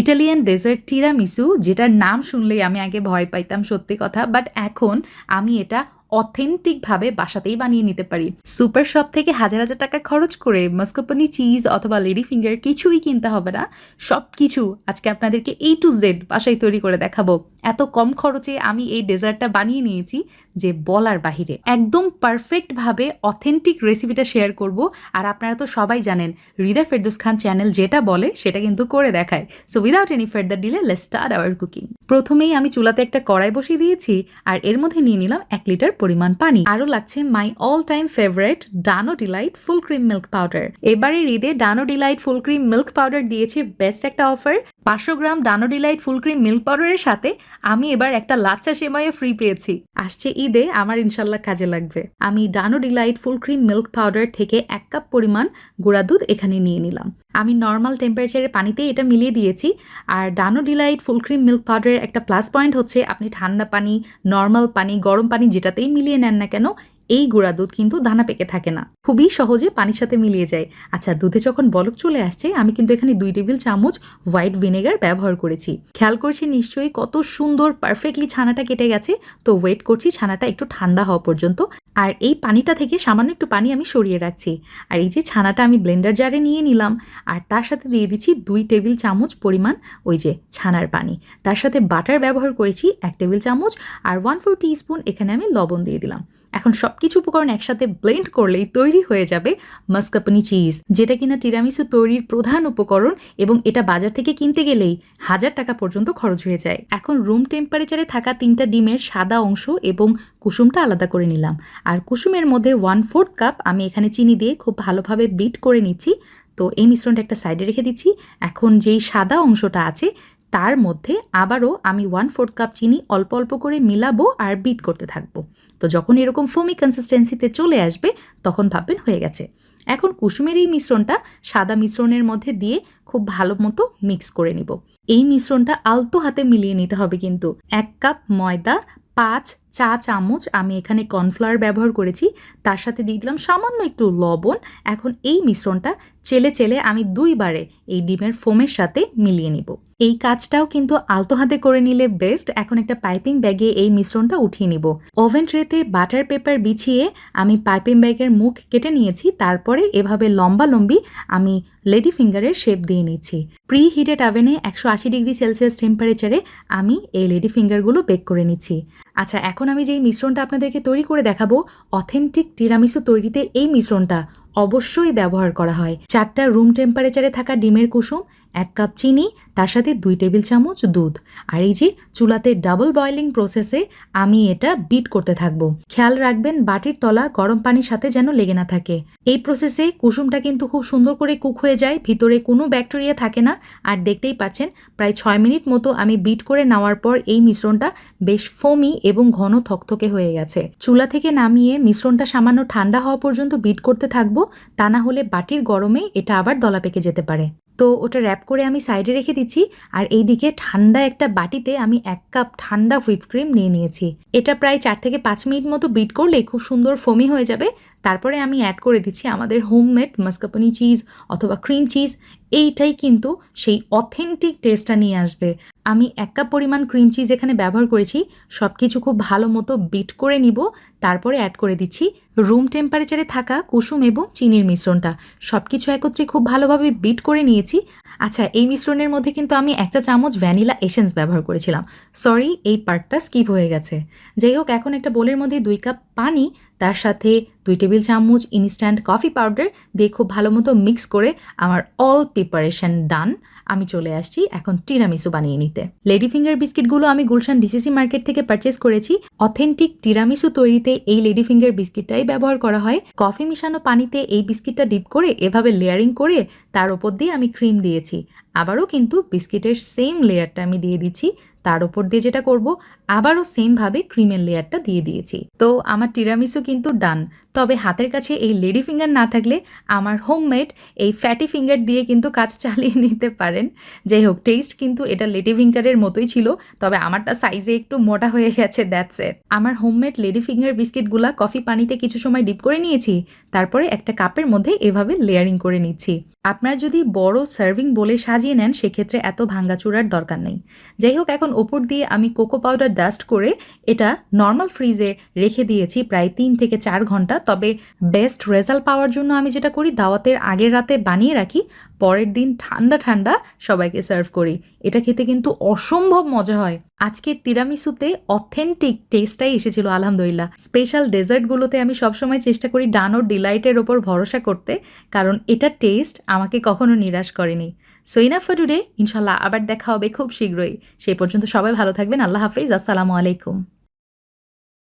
Italian dessert tiramisu যেটার নাম শুনলেই আমি আগে ভয় পাইতাম, সত্যি কথা। বাট এখন আমি এটা অথেন্টিকভাবে বাসাতেই বানিয়ে নিতে পারি। সুপার শপ থেকে হাজার হাজার টাকা খরচ করে মাস্কোপানি চিজ অথবা লেডি ফিঙ্গার কিছুই কিনতে হবে না। সব কিছু আজকে আপনাদেরকে এই টু জেড বাসায় তৈরি করে দেখাবো। এত কম খরচে আমি এই ডেজার্টটা বানিয়ে নিয়েছি যে বলার বাহিরে। একদম পারফেক্টভাবে অথেন্টিক রেসিপিটা শেয়ার করব। আর আপনারা তো সবাই জানেন, হৃদয় ফেরদুস খান চ্যানেল যেটা বলে সেটা কিন্তু করে দেখায়। So without any further delay let start our cooking প্রথমেই আমি চুলাতে একটা কড়াই বসিয়ে দিয়েছি আর এর মধ্যে নিয়ে নিলাম এক লিটার পরিমাণ পানি। আরও লাগছে my all time favourite Dano Delight full cream milk powder এবারের ঈদে Dano Delight full cream milk powder দিয়েছে বেস্ট একটা অফার পাঁচশো gram Dano Delight full cream milk পাউডারের সাথে আমি এবার একটা লাচ্চা সেমাইও ফ্রি পেয়েছি। আসছে ঈদে, আমার ইনশাল্লাহ কাজে লাগবে। আমি Dano Delight full cream milk powder থেকে এক কাপ পরিমাণ গুঁড়া দুধ এখানে নিয়ে নিলাম। আমি নর্মাল টেম্পারেচারে পানিতে এটা মিলিয়ে দিয়েছি। আর Dano Delight full cream milk পাউডারের একটা প্লাস পয়েন্ট হচ্ছে, আপনি ঠান্ডা পানি নর্মাল পানি, গরম পানি যেটাতেই মিলিয়ে নেন না কেন এই গুঁড়া দুধ কিন্তু দানা পেকে থাকে না। খুবই সহজে পানির সাথে মিলিয়ে যায়। আচ্ছা দুধে যখন বলক চলে আসছে, আমি কিন্তু এখানে দুই টেবিল চামচ হোয়াইট ভিনেগার ব্যবহার করেছি। খেয়াল করছি নিশ্চয়ই কত সুন্দর, পারফেক্টলি ছানাটা কেটে গেছে। তো ওয়েট করছি, ছানাটা একটু ঠান্ডা হওয়া পর্যন্ত। আর এই পানিটা থেকে সামান্য একটু পানি আমি সরিয়ে রাখছি। আর এই যে ছানাটা আমি ব্লেন্ডার জারে নিয়ে নিলাম, আর তার সাথে দিয়ে দিচ্ছি দুই টেবিল চামচ পরিমাণ ওই যে ছানার পানি। তার সাথে বাটার ব্যবহার করেছি এক টেবিল চামচ, আর ওয়ান ফোর স্পুন এখানে আমি লবণ দিয়ে দিলাম। এখন সব কিছু উপকরণ একসাথে ব্লেন্ড করলেই তৈরি হয়ে যাবে মাস্কাপনি চিজ যেটা কিনা টিরামিসু তৈরির প্রধান উপকরণ এবং এটা বাজার থেকে কিনতে গেলেই হাজার টাকা পর্যন্ত খরচ হয়ে যায়। এখন রুম টেম্পারেচারে থাকা তিনটা ডিমের সাদা অংশ এবং কুসুমটা আলাদা করে নিলাম। আর কুসুমের মধ্যে ওয়ান ফোর্থ কাপ আমি এখানে চিনি দিয়ে খুব ভালোভাবে বিট করে নিচ্ছি। তো এই মিশ্রণটা একটা সাইডে রেখে দিচ্ছি। এখন যেই সাদা অংশটা আছে, তার মধ্যে আবারও আমি ওয়ান ফোর্থ কাপ চিনি অল্প অল্প করে মিলাবো আর বিট করতে থাকব। তো যখন এরকম ফোমি কনসিস্টেন্সিতে চলে আসবে, তখন ভাববেন হয়ে গেছে। এখন কুসুমের এই মিশ্রণটা সাদা মিশ্রণের মধ্যে দিয়ে খুব ভালো মতো মিক্স করে নিব। এই মিশ্রণটা আলতো হাতে মিলিয়ে নিতে হবে কিন্তু। এক কাপ ময়দা পাঁচ চা চামচ আমি এখানে কর্নফ্লাওয়ার ব্যবহার করেছি। তার সাথে দিয়ে দিলাম সামান্য একটু লবণ। এখন এই মিশ্রণটা চেলে চেলে আমি দুইবারে এই ডিমের ফোমের সাথে মিলিয়ে নিব। এই কাজটাও কিন্তু আলতো হাতে করে নিলে বেস্ট এখন একটা পাইপিং ব্যাগে এই মিশ্রণটা উঠিয়ে নিব। ওভেন ট্রেতে বাটার পেপার বিছিয়ে আমি পাইপিং ব্যাগের মুখ কেটে নিয়েছি। তারপরে এভাবে লম্বা লম্বি আমি লেডি ফিঙ্গারের শেপ দিয়ে নিচ্ছি। প্রি হিটেড আভেনে একশো আশি ডিগ্রি সেলসিয়াস টেম্পারেচারে আমি এই লেডি ফিঙ্গারগুলো বেক করে নিচ্ছি। আচ্ছা এখন আমি যেই মিশ্রণটা আপনাদেরকে তৈরি করে দেখাবো অথেন্টিক টিরামিসু তৈরিতে এই মিশ্রণটা অবশ্যই ব্যবহার করা হয়। চারটা রুম টেম্পারেচারে থাকা ডিমের কুসুম এক কাপ চিনি, তার সাথে দুই টেবিল চামচ দুধ। আর এই যে চুলাতে ডাবল বয়লিং প্রসেসে আমি এটা বিট করতে থাকব। খেয়াল রাখবেন বাটির তলা গরম পানির সাথে যেন লেগে না থাকে। এই প্রসেসে কুসুমটা কিন্তু খুব সুন্দর করে কুক হয়ে যায়, ভিতরে কোনো ব্যাকটেরিয়া থাকে না। আর দেখতেই পাচ্ছেন, প্রায় ছয় মিনিট মতো আমি বিট করে নেওয়ার পর এই মিশ্রণটা বেশ ফোমি এবং ঘন থকথকে হয়ে গেছে। চুলা থেকে নামিয়ে মিশ্রণটা সামান্য ঠান্ডা হওয়া পর্যন্ত বিট করতে থাকব, তা না হলে বাটির গরমে এটা আবার দলা পেকে যেতে পারে। তো ওটা র্যাপ করে আমি সাইডে রেখে দিচ্ছি। আর এইদিকে ঠান্ডা একটা বাটিতে আমি এক কাপ ঠান্ডা হুইপ ক্রিম নিয়ে নিয়েছি। এটা প্রায় চার থেকে পাঁচ মিনিট মতো বিট করলে খুব সুন্দর ফোমি হয়ে যাবে। তারপরে আমি অ্যাড করে দিচ্ছি আমাদের হোমমেড মাস্কাপনি চিজ অথবা ক্রিম চিজ এইটাই কিন্তু সেই অথেন্টিক টেস্টটা নিয়ে আসবে। আমি এক কাপ পরিমাণ ক্রিম চিজ এখানে ব্যবহার করেছি সব কিছু খুব ভালো মতো বিট করে নিব, তারপরে অ্যাড করে দিচ্ছি রুম টেম্পারেচারে থাকা কুসুম এবং চিনির মিশ্রণটা। সব কিছু একত্রে খুব ভালোভাবে বিট করে নিয়েছি। আচ্ছা এই মিশ্রণের মধ্যে কিন্তু আমি একটা চামচ ভ্যানিলা এসেন্স ব্যবহার করেছিলাম। সরি এই পার্টটা স্কিপ হয়ে গেছে। যাই হোক, এখন একটা বোলের মধ্যে দুই কাপ পানি তার সাথে দুই টেবিল চামচ ইনস্ট্যান্ট কফি পাউডার দিয়ে খুব ভালো মতো মিক্স করে আমার অল প্রিপারেশন ডান আমি চলে আসছি এখন টিরামিসু বানিয়ে নিতে। লেডি ফিঙ্গার বিস্কিটগুলো আমি গুলশান ডিসিসি মার্কেট থেকে পারচেস করেছি। অথেন্টিক টিরামিসু তৈরিতে এই লেডি ফিঙ্গার বিস্কিটটাই ব্যবহার করা হয়। কফি মিশানো পানিতে এই বিস্কিটটা ডিপ করে এভাবে লেয়ারিং করে তার ওপর দিয়ে আমি ক্রিম দিয়েছি। আবারও কিন্তু বিস্কিটের সেম লেয়ারটা আমি দিয়ে দিচ্ছি। তার উপর দিয়ে যেটা করব, আবারও সেমভাবে ক্রিমের লেয়ারটা দিয়ে দিয়েছি। তো আমার টিরামিসু কিন্তু ডান তবে হাতের কাছে এই লেডি ফিঙ্গার না থাকলে আমার হোমমেড এই ফ্যাটি ফিঙ্গার দিয়ে কিন্তু কাজ চালিয়ে নিতে পারেন। যাই হোক টেস্ট কিন্তু এটা লেডি ফিঙ্গারের মতোই ছিল, তবে আমারটা সাইজে একটু মোটা হয়ে গেছে দ্যাটস এট আমার হোমমেড লেডি ফিঙ্গার বিস্কিটগুলা কফি পানিতে কিছু সময় ডিপ করে নিয়েছি, তারপরে একটা কাপের মধ্যে এভাবে লেয়ারিং করে নিচ্ছি। আপনার যদি বড় সার্ভিং বলে সাজিয়ে নেন, সেক্ষেত্রে এত ভাঙ্গাচুরার দরকার নেই। যাই হোক, এখন ওপর দিয়ে আমি কোকো পাউডার ডাস্ট করে এটা নর্মাল ফ্রিজে রেখে দিয়েছি প্রায় তিন থেকে চার ঘণ্টা তবে বেস্ট রেজাল্ট পাওয়ার জন্য আমি যেটা করি, দাওয়াতের আগের রাতে বানিয়ে রাখি, পরের দিন ঠান্ডা ঠান্ডা সবাইকে সার্ভ করি। এটা খেতে কিন্তু অসম্ভব মজা হয়। আজকের তিরামিসুতে অথেন্টিক টেস্টটাই এসেছিল, আলহামদুলিল্লাহ। স্পেশাল ডেজার্টগুলোতে আমি সবসময় চেষ্টা করি ডানোর ডিলাইটের ওপর ভরসা করতে, কারণ এটা টেস্ট আমাকে কখনো নিরাশ করেনি। সো ইনাফ ফর টুডে ইনশাল্লাহ আবার দেখা হবে খুব শীঘ্রই। সেই পর্যন্ত সবাই ভালো থাকবেন, আল্লাহ হাফিজ, আসসালামু আলাইকুম।